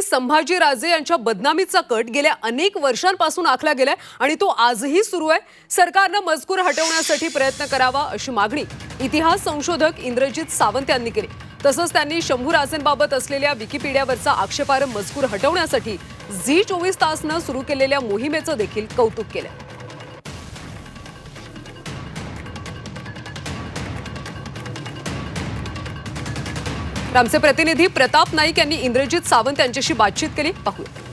छत्रपती संभाजीराजे यांच्या बदनामीचा कट गेल्या अनेक वर्षांपासून आखला गेलाय आणि तो आजही सुरू आहे. सरकारनं मजकूर हटवण्यासाठी प्रयत्न करावा अशी मागणी इतिहास संशोधक इंद्रजित सावंत यांनी केली. तसंच त्यांनी शंभू राजेंबाबत असलेल्या विकिपीडियावरचा आक्षेपार्ह मजकूर हटवण्यासाठी झी चोवीस तासनं सुरू केलेल्या मोहिमेचं देखील कौतुक केलं. आमचे प्रतिनिधी प्रताप नाईक यांनी इंद्रजित सावंत यांच्याशी बातचीत केली. पाहूया.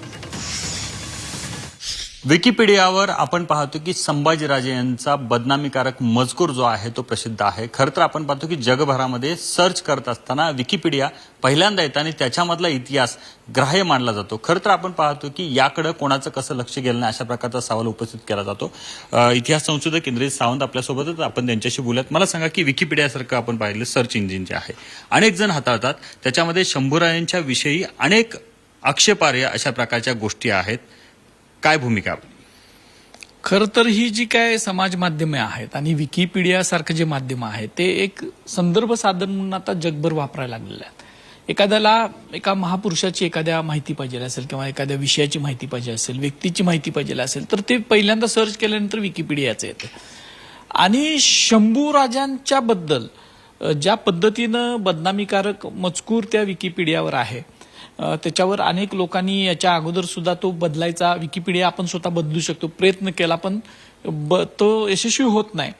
विकिपीडियावर आपण पाहतो की संभाजीराजे यांचा बदनामीकारक मजकूर जो आहे तो प्रसिद्ध आहे. खरं तर आपण पाहतो की जगभरामध्ये सर्च करत असताना विकिपीडिया पहिल्यांदा येतं आणि त्याच्यामधला इतिहास ग्राह्य मानला जातो. खरं तर आपण पाहतो की याकडे कोणाचं कसं लक्ष गेलं नाही अशा प्रकारचा सवाल उपस्थित केला जातो. इतिहास संशोधक इंद्रजित सावंत आपल्यासोबतच आपण त्यांच्याशी बोलत. मला सांगा की विकिपीडियासारखं आपण पाहिलं सर्च इंजिन जे आहे. अनेक जण हाताळतात. त्याच्यामध्ये शंभूरायांच्या विषयी अनेक आक्षेपार्ह अशा प्रकारच्या गोष्टी आहेत. काय भूमिका? खरं तर ही जी काय समाज माध्यमे आहेत आणि विकिपीडिया सारखं जे माध्यम आहे ते एक संदर्भ साधन म्हणून आता जगभर वापरायला लागलेलं आहे एखाद्याला एका महापुरुषाची एखाद्या माहिती पाहिजे असेल किंवा एखाद्या विषयाची माहिती पाहिजे असेल व्यक्तीची माहिती पाहिजे असेल तर ते पहिल्यांदा सर्च केल्यानंतर विकिपीडियाचं येते. आणि शंभू राजांच्या बद्दल ज्या पद्धतीनं बदनामीकारक मजकूर त्या विकिपीडियावर आहे त्याच्यावर अनेक लोकांनी याच्या अगोदर सुद्धा तो बदलायचा विकिपीडिया आपण स्वतः बदलू शकतो प्रयत्न केला पण ब- तो यशस्वी होत नाही.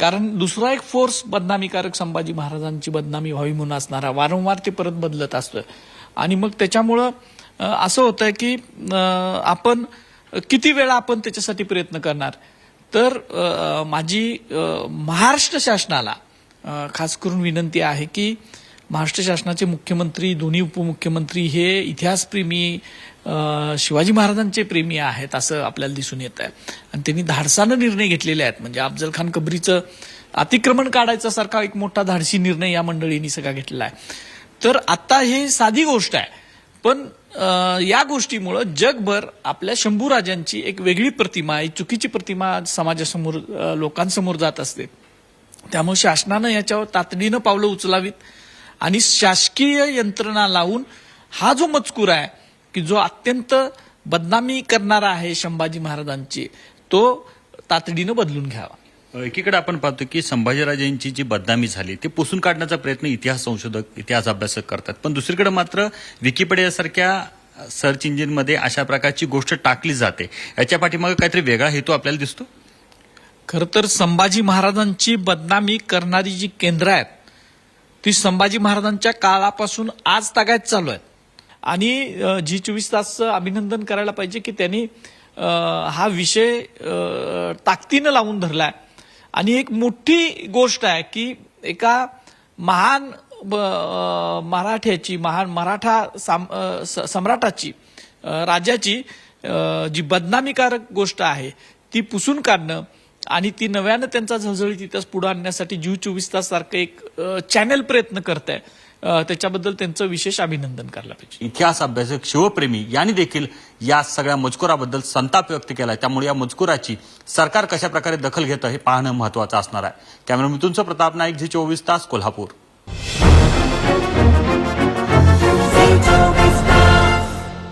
कारण दुसरा एक फोर्स बदनामीकारक संभाजी महाराजांची बदनामी व्हावी म्हणून असणारा वारंवार ते परत बदलत असतं आणि मग त्याच्यामुळं असं होतं की आपण किती वेळा आपण त्याच्यासाठी प्रयत्न करणार? तर माझी महाराष्ट्र शासनाला खास करून विनंती आहे की महाराष्ट्र शासनाचे मुख्यमंत्री दोन्ही उपमुख्यमंत्री हे इतिहासप्रेमी शिवाजी महाराजांचे प्रेमी आहेत असं आपल्याला दिसून येत आहे. आणि त्यांनी धाडसानं निर्णय घेतलेले आहेत. म्हणजे अफजल खान कबरीचं अतिक्रमण काढायचा सारखा एक मोठा धाडसी निर्णय या मंडळींनी सगळा घेतलेला आहे. तर आता हे साधी गोष्ट आहे. पण या गोष्टीमुळं जगभर आपल्या शंभू राजांची एक वेगळी प्रतिमा एक चुकीची प्रतिमा समाजासमोर लोकांसमोर जात असते. त्यामुळे शासनानं याच्यावर तातडीनं पावलं उचलावीत. आणि शासकीय यंत्रणा लावून हा जो मजकूर आहे की जो अत्यंत बदनामी करणारा आहे संभाजी महाराजांची तो तातडीनं बदलून घ्यावा. एकीकडे आपण पाहतो की संभाजीराजेंची जी बदनामी झाली ती पुसून काढण्याचा प्रयत्न इतिहास संशोधक इतिहास अभ्यासक करतात. पण दुसरीकडे मात्र विकिपीडियासारख्या सर्च इंजिनमध्ये अशा प्रकारची गोष्ट टाकली जाते. याच्या पाठीमागे काहीतरी वेगळा हेतू आपल्याला दिसतो? खरं तर संभाजी महाराजांची बदनामी करणारी जी केंद्र आहेत ती संभाजी महाराजांच्या काळापासून आज तागायत चालू आहे आणि जी चोवीस तासचं अभिनंदन करायला पाहिजे की त्यांनी हा विषय ताकदीनं लावून धरलाय. आणि एक मोठी गोष्ट आहे की एका महान ब- मराठ्याची महान मराठा साम- स- सम्राटाची राजाची जी बदनामीकारक गोष्ट आहे ती पुसून काढणं आणि ती नव्यानं त्यांचा झळझळीत इतिहास पुढे आणण्यासाठी जीव चोवीस तास सारखं एक चॅनेल चॅनल प्रयत्न करत आहे त्याच्याबद्दल त्यांचं विशेष अभिनंदन करायला पाहिजे इतिहास अभ्यासक शिवप्रेमी यांनी देखील या सगळ्या मजकुराबद्दल संताप व्यक्त केलाय. त्यामुळे या मजकुराची सरकार कशा प्रकारे दखल घेतं हे पाहणं महत्वाचं असणार आहे. कॅमेरा मिथूनचं प्रताप नाईक झी चोवीस तास कोल्हापूर.